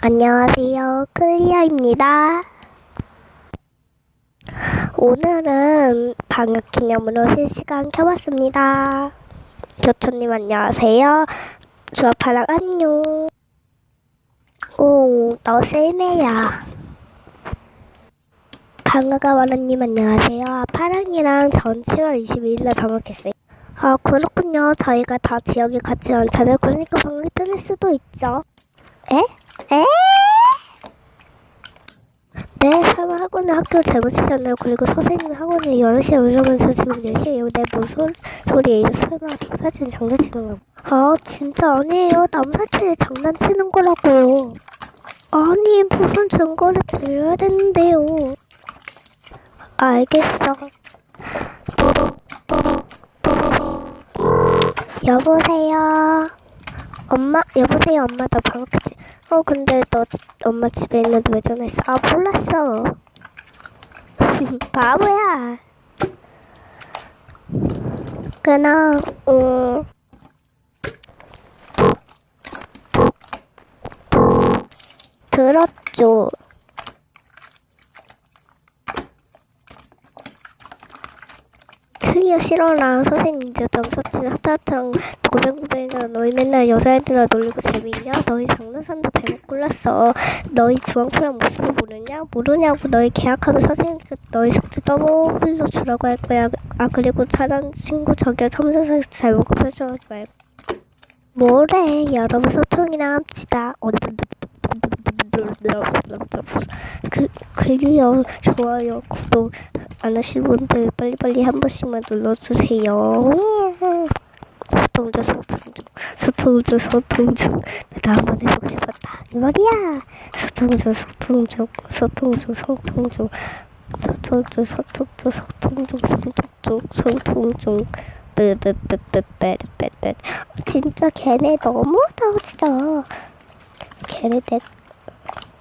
안녕하세요. 클리어입니다. 오늘은 방역 기념으로 실시간 켜봤습니다. 교초님 안녕하세요. 주아파랑 안녕. 오, 너 셀매야. 방아가 와라님 안녕하세요. 아, 파랑이랑 전 7월 22일날 방학했어요. 아 그렇군요. 저희가 다 지역이 같지 않잖아요. 그러니까 방학이 틀릴 수도 있죠. 에? 에? 네, 설마 학원에 학교를 잘못 치잖아요. 그리고 선생님이 학원에 11시에 오려면서 지금 4시에 내 무슨 소리예요? 설마 남사친 장난치는 거. 아, 진짜 아니에요. 남사친이 장난치는 거라고요. 아니, 무슨 증거를 드려야 되는데요. 알겠어. 여보세요. 엄마, 여보세요, 엄마, 나 방학했지. 어, 근데 너 지- 엄마 집에 있는데 왜 전화했어? 아, 몰랐어. 바보야. 그나, 음. 들었죠. 클리어 싫어라 선생님들 남사친 하트하트랑 고뱅고뱅이랑 너희 맨날 여자애들아 놀리고 재밌냐? 너희 장난산도 잘못 골랐어 너희 주황표랑 모습을 모르냐? 모르냐고 너희 계약하면 선생님 너희 숙제 더블로 주라고 할 거야 아 그리고 차단 친구 저기요 첨삭에서 잘못 펼쳐가지 말고 뭐래 여러분 소통이나 합시다 그, 클리어 좋아요 구독 안 하신 분들 빨리빨리 한 번씩만 눌러주세요. 소통 중, 소통 중, 소통 중, 소통 중. 네, 나도 한번 해보고 싶었다. 이 말이야. 소통 중, 소통 중, 소통 중, 소통 중. 소통 중, 소통 중, 소통 중, 소통 중, 소통 중. 빼빼빼빼빼빼빼. 어, 진짜 걔네 너무하다, 진짜. 걔네 내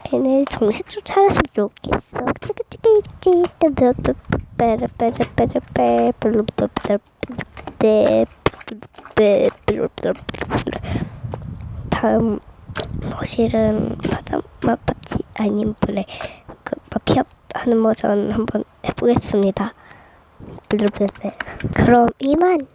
걔네 정신 좀 차려서 여기 있어. 찌그찌그. 다음 머실은 바다 마파티 아닌 블레 그 마피아 하는 버전 한번 해보겠습니다. 그럼 이만.